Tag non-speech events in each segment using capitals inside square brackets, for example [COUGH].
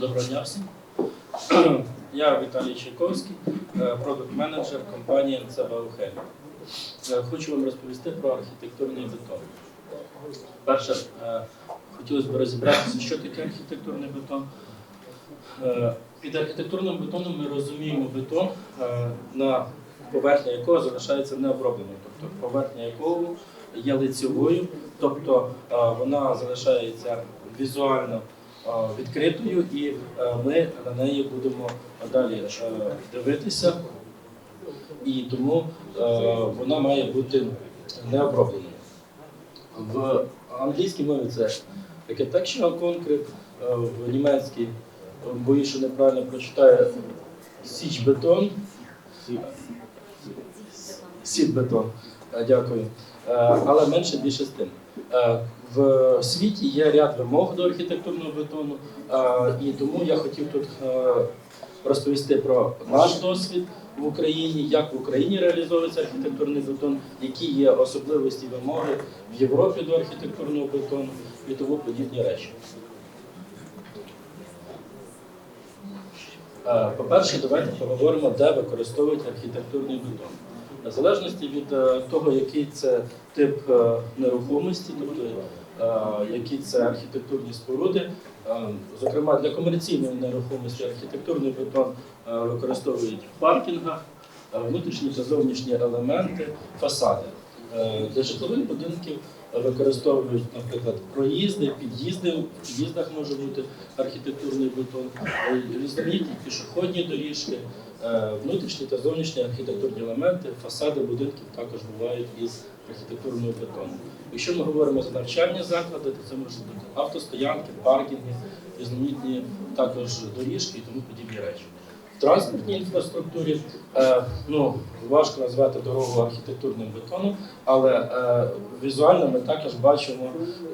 Доброго дня всім. [CLEARS THROAT] Я Віталій Чайковський, продукт-менеджер компанії Баухелі. Е, Хочу вам розповісти про архітектурний бетон. Перше, е, хотілося б розібратися, що таке архітектурний бетон. Е, Під архітектурним бетоном ми розуміємо бетон, на поверхня якого залишається необробленою, тобто поверхня якого є лицьовою, тобто вона залишається візуально відкритою, і е, ми на неї будемо далі е, дивитися, і тому е, вона має бути необробленою. В англійській мові це architectural concrete, е, в німецькій, боюсь, що неправильно прочитаю, січ-бетон, сіт-бетон, дякую. Але менше більше з тим. Е, В світі є ряд вимог до архітектурного бетону, е, і тому я хотів тут е, розповісти про наш досвід в Україні, як в Україні реалізовується архітектурний бетон, які є особливості вимоги в Європі до архітектурного бетону і тому подібні речі. По-перше, давайте поговоримо, де використовують архітектурний бетон. В залежності від е, того, який це тип е, нерухомості, тобто е, які це архітектурні споруди. Зокрема, для комерційної нерухомості архітектурний бетон використовують в паркінгах, внутрішні та зовнішні елементи, фасади. Для житлових будинків використовують, наприклад, проїзди, під'їзди. В під'їздах може бути архітектурний бетон, різноманітні пішохідні доріжки, внутрішні та зовнішні архітектурні елементи, фасади будинків також бувають із архітектурного бетону. Якщо ми говоримо за навчальні заклади, то це можуть бути автостоянки, паркінги, різноманітні також доріжки і тому подібні речі. В транспортній інфраструктурі е, ну, важко назвати дорогу архітектурним бетоном, але е, візуально ми також бачимо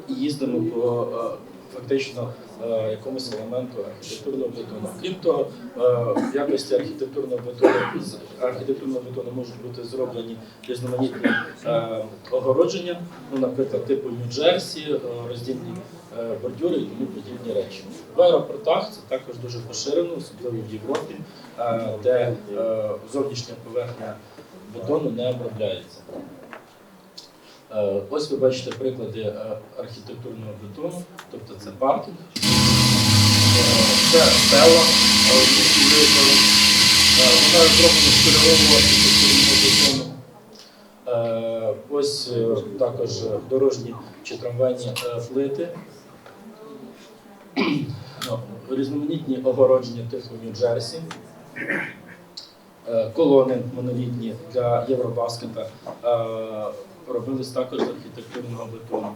і їздимо по е, фактично е, якомусь елементу архітектурного бетону. Крім того, е, в якості архітектурного бетону з архітектурного бетону можуть бути зроблені різноманітні е, огородження, ну, наприклад, типу Нью-Джерсі, роздільні бордюри і тому подібні речі. В аеропортах це також дуже поширено, особливо в Європі, де зовнішня поверхня бетону не обробляється. Е, Ось ви бачите приклади е, архітектурного бетону, тобто це паркінг, е, це стела, Вона зроблена з кольорового архітектурного бетону. Ось також дорожні чи трамвайні плити. [CLEARS THROAT] Ну, Різноманітні огородження типу Нью-Джерсі. Колони монолітні для Євробаскета робились також з архітектурного бетону.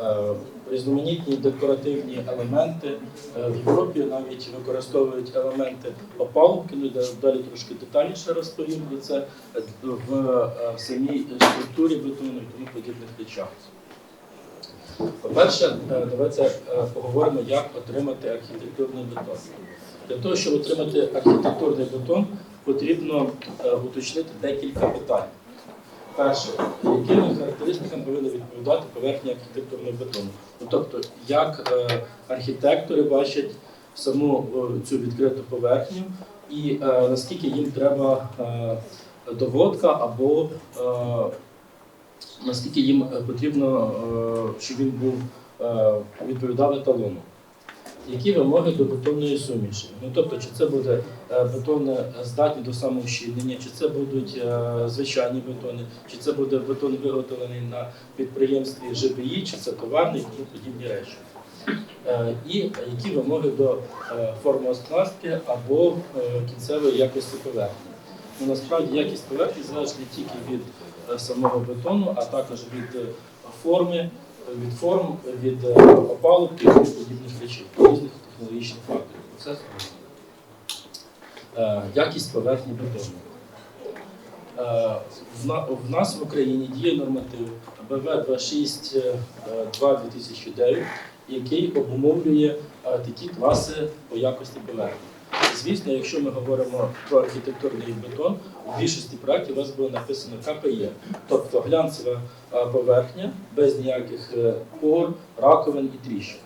Е, Різноманітні декоративні елементи Е, в Європі навіть використовують елементи опалубки. Далі трошки детальніше розповім про це е, в самій структурі бетону і тому подібних речах. По-перше, давайте поговоримо, як отримати архітектурний бетон. Для того, щоб отримати архітектурний бетон, потрібно уточнити декілька питань. Перше, якими характеристикам повинна відповідати поверхня архітектурного бетону? Ну, тобто, як е, архітектори бачать саму е, цю відкриту поверхню і е, наскільки їм треба е, доводка або е, наскільки їм е, потрібно, е, щоб він був е, відповідав еталону. Які вимоги до бетонної суміші? Ну тобто, чи це буде е, бетон здатні до самоущільнення, чи це будуть е, звичайні бетони, чи це буде бетон виготовлений на підприємстві ЖБІ, чи це товарний і тому подібні речі. Е, І які вимоги до е, формооскластки або кінцевої якості поверхні? Ну, насправді якість поверхні залежить не тільки від самого бетону, а також від форми, від форм, від е, опалубки і подібних речей, різних технологічних факторів. Процесу. Е, Якість поверхні бетону. Е, В нас в Україні діє норматив БВ 262 2009 який обумовлює такі класи по якості поверхні. Звісно, якщо ми говоримо про архітектурний бетон, в більшості проєктів у вас було написано КПЄ, тобто глянцева е, поверхня без ніяких е, пор, раковин і тріщин.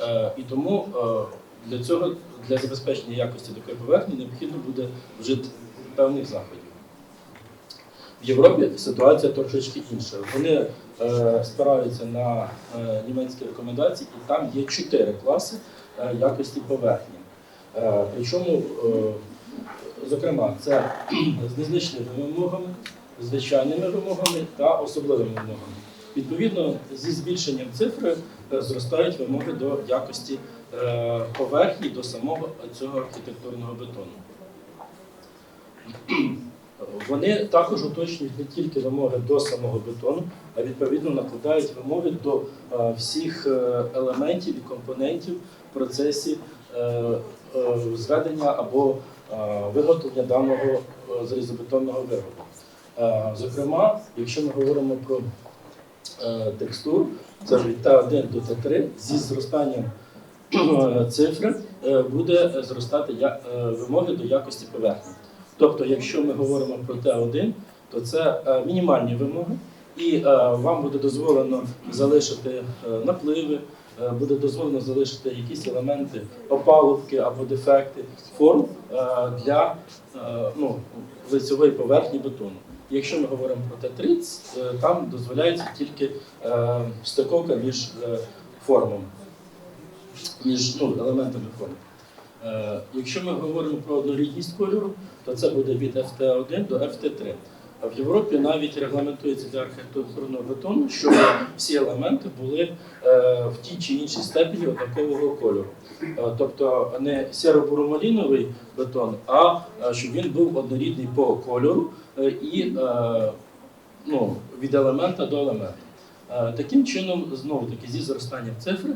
Е, І тому Для цього, для забезпечення якості такої поверхні, необхідно буде вжити певних заходів. В Європі ситуація трошечки інша. Вони спираються на німецькі рекомендації, і там є чотири класи якості поверхні. Е, причому, е, зокрема, це з незначними вимогами, звичайними вимогами та особливими вимогами. Відповідно, зі збільшенням цифри е, зростають вимоги до якості поверхні, до самого цього архітектурного бетону. Вони також уточнюють не тільки вимоги до самого бетону, а відповідно накладають вимоги до е, всіх е, елементів і компонентів в процесі е, зведення або виготовлення даного залізобетонного виробу. Зокрема, якщо ми говоримо про текстуру, це від Т1 до Т3 зі зростанням цифри буде зростати вимоги до якості поверхні. Тобто, якщо ми говоримо про Т1, то це е, мінімальні вимоги, і е, вам буде дозволено залишити е, напливи, буде дозволено залишити якісь елементи опалубки або дефекти форм для ну, лицевої поверхні бетону. Якщо ми говоримо про Т30, е, там дозволяється тільки стиковка між формами, між ну, елементами форми. Е, Якщо ми говоримо про однорідність кольору, то це буде від FT1 до FT3. А в Європі навіть регламентується для архітектурного бетону, щоб всі елементи були е, в тій чи іншій степені однакового кольору. Е, Тобто не сіро-буромаліновий бетон, а щоб він був однорідний по кольору і ну, від елемента до елемента. Таким чином, знову таки, зі зростанням цифри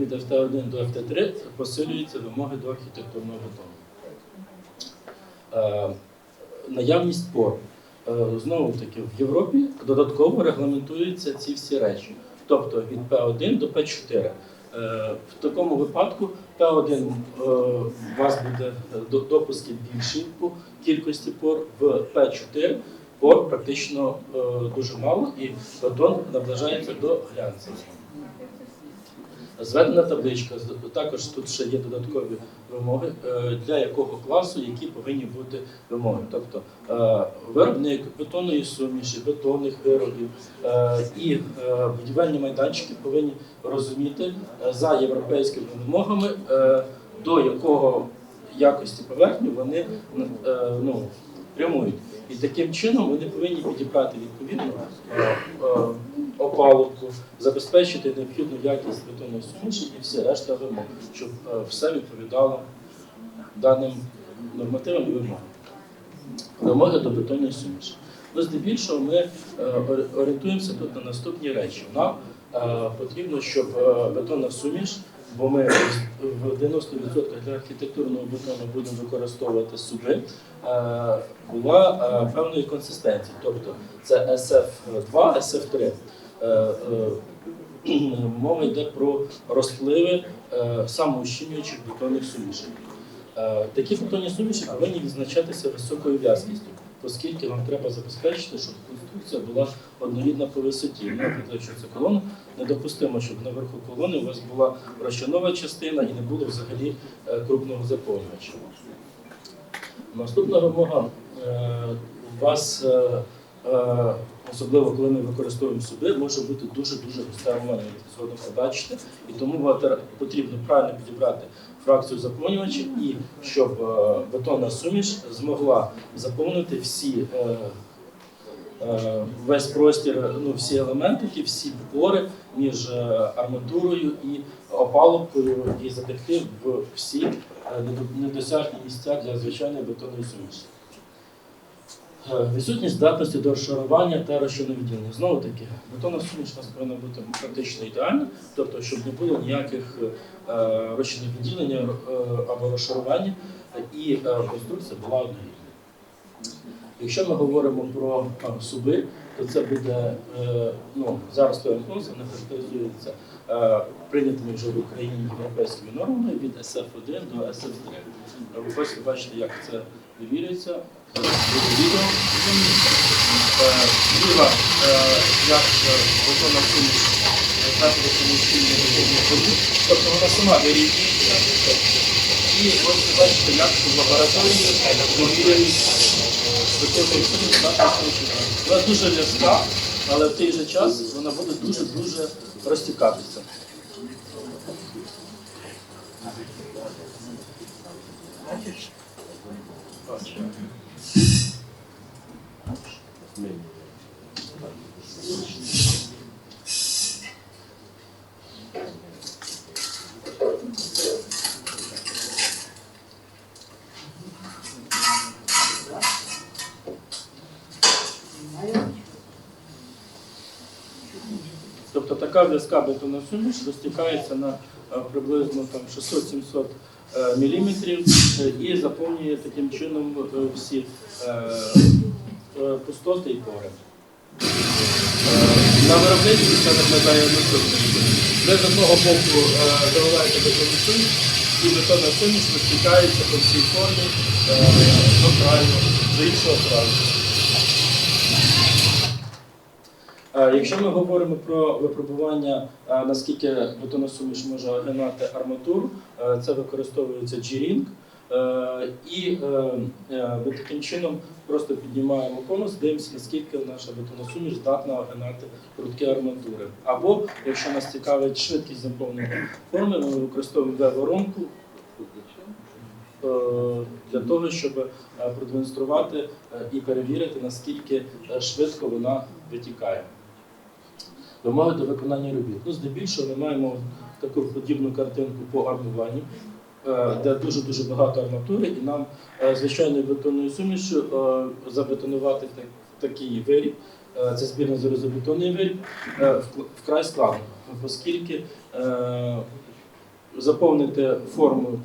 від FT1 до FT3 посилюються вимоги до архітектурного бетону. Е, Наявність пор. Е, Знову таки, в Європі додатково регламентуються ці всі речі. Тобто від P1 до P4. Е, В такому випадку P1 е, у вас буде до- допуски більші по кількості пор, в P4 пор практично дуже мало, і бетон наближається до глянцевого. Зведена табличка. Також тут ще є додаткові вимоги, е, для якого класу які повинні бути вимоги. Тобто е, виробник бетонної суміші, бетонних виробів е, і будівельні майданчики повинні розуміти за європейськими вимогами, до якого якості поверхні вони ну, прямують. І таким чином вони повинні підібрати відповідно опалубку, забезпечити необхідну якість бетонної суміші і всі решта вимог, щоб е, все відповідало даним нормативам і вимогам. Вимоги до бетонної суміші. Ну, здебільшого ми е, орієнтуємося тут на наступні речі. Нам е, потрібно, щоб бетонна суміш, бо ми в 90% для архітектурного бетону будемо використовувати суби, е, була певної консистенції. Тобто це SF2, SF3. Е, е, Мова йде про розпливи е, самоущільнюючих бетонних сумішей. Е, Такі бетонні суміші повинні відзначатися високою в'язкістю, оскільки вам треба забезпечити, щоб конструкція була однорідна по висоті. Наприклад, якщо це колона, недопустимо, щоб наверху колони у вас була розчинова частина і не було взагалі крупного заповнювача. Наступна вимога у вас, особливо коли ми використовуємо суди, може бути дуже-дуже романа, як згодом побачите. І тому потрібно правильно підібрати фракцію заповнювачів і щоб е, бетонна суміш змогла заповнити всі. е, е, Весь простір, ну всі елементики, всі пори між е, арматурою і опалубкою і затекти в всі е, недосяжні місця для звичайної бетонної суміші. Е, Відсутність здатності до розшарування та розчиновідділення. Знову таки, бетонна суміш у повинна бути практично ідеальна, тобто, щоб не було ніяких е, розчиновідділення е, або розшарування, і е, конструкція була однорідна. Якщо ми говоримо про е, суби, то це буде е, ну, зараз певноза не характеризується е, прийнятими вже в Україні європейськими нормами від SF1 до SF3. Е, Ви хочете бачити, як це вивірюється. Відео. Е, як бетонна суміш стільні бетонні тобто вона сама вирівнюється. І ось бачите, як в лабораторії виконують наші суміші. Вона дуже в'язка, але в той же час вона буде дуже-дуже розтікатися. Тобто така в'язка бетонна суміш розтікається на е, приблизно там 600-700 е, міліметрів е, і заповнює таким чином е, всі е, е, пустоти і пори. Е, На виробництві це виглядає наступним. чином. Ви з одного боку е, заливаєте бетонну і бетонна суміш розтікається по всій формі е, до краю, до іншого краю. Е, Якщо ми говоримо про випробування, наскільки бетонна суміш може огинати арматуру, е, це використовується G-Ring. І е, е, ми таким чином просто піднімаємо конус, дивимося, наскільки наша бетонна суміш здатна огинати прудкі арматури. Або, якщо нас цікавить швидкість заповнення форми, ми використовуємо V-воронку е, для того, щоб продемонструвати і перевірити, наскільки швидко вона витікає. Вимоги до виконання робіт. Ну, здебільшого ми маємо таку подібну картинку по армуванню, е, де дуже-дуже багато арматури, і нам е, звичайною бетонною сумішю е, забетонувати так- такий виріб, це збірно залізобетонний виріб, вкрай складно, оскільки заповнити форму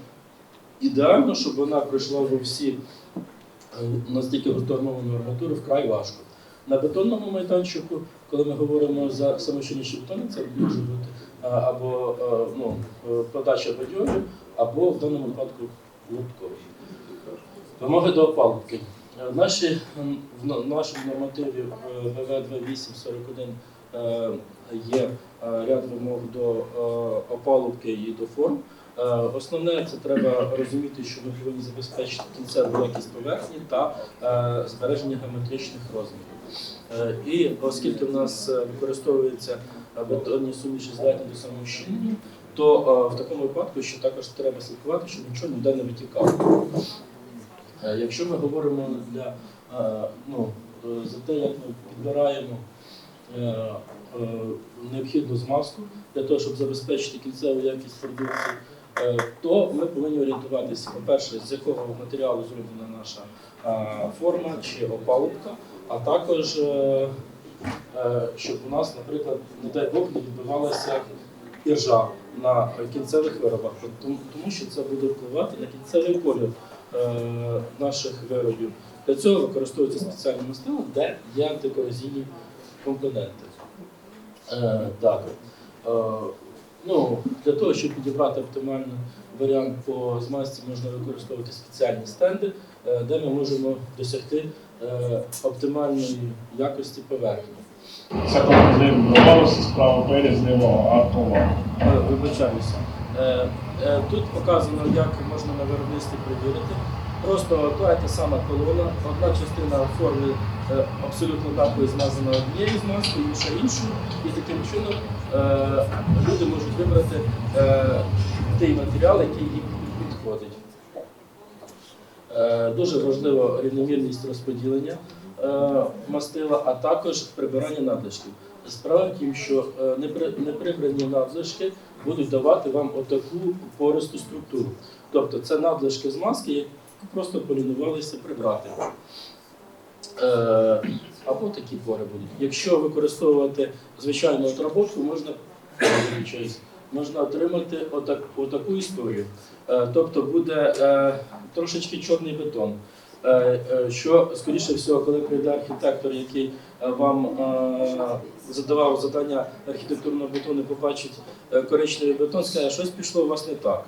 ідеально, щоб вона пройшла во всі настільки розтормовану арматуру, вкрай важко. На бетонному майданчику, коли ми говоримо за самощільніші бетони, це може бути або е, ну, е, подача бадьорів, або в даному випадку лобковий. Вимоги до опалубки. Е, Наші, в нашому нормативі е, ВВ-2841 е, є ряд вимог до опалубки і до форм. Основне це треба розуміти, що ми повинні забезпечити кінцеву якість поверхні та збереження геометричних розмірів. Е, І оскільки в нас е, використовуються е, бетонні суміші здатні до самоощільнення, то е, в такому випадку ще також треба слідкувати, щоб нічого ніде не витікало. Якщо ми говоримо для, ну, за те, як ми підбираємо необхідну змазку для того, щоб забезпечити кінцеву якість продукції, то ми повинні орієнтуватися, по-перше, з якого матеріалу зроблена наша форма чи опалубка, а також е, е, щоб у нас, наприклад, не дай Бог, не відбивалася іржа на кінцевих виробах, тому, що це буде впливати на кінцевий колір е, наших виробів. Для цього використовуються спеціальні мастила, де є антикорозійні компоненти. Е, ну, для того, щоб підібрати оптимальний варіант по змазці, можна використовувати спеціальні стенди, де ми можемо досягти оптимальної якості поверхні. Це коли ми домовилися справа перед з лівого, а то Е, Вибачаюся. Е, е, Тут показано, як можна на виробництві перевірити. Просто та та сама колона, одна частина форми е, абсолютно однаково змазана однією змазкою, інша іншою. І таким чином е, люди можуть вибрати е, той матеріал, який їм. Е, Дуже важливо рівномірність розподілення е, мастила, а також прибирання надлишків. Справа в тім, що е, неприбрані надлишки будуть давати вам отаку пористу структуру. Тобто це надлишки з маски, які просто полінувалися прибрати. Е, Або такі пори будуть. Якщо використовувати звичайну отработку, можна [COUGHS] можна отримати отак, отаку історію. Е, Тобто буде е, трошечки чорний бетон. Е, Що, скоріше всього, коли прийде архітектор, який вам задавав завдання архітектурного бетону, побачить коричневий бетон, скаже, щось пішло у вас не так.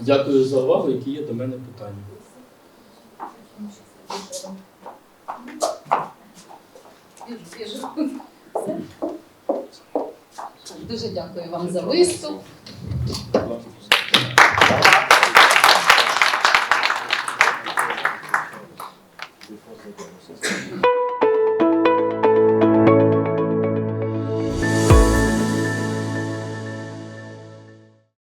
Дякую за увагу, які є до мене питання. Біжу. Дуже дякую вам за виступ.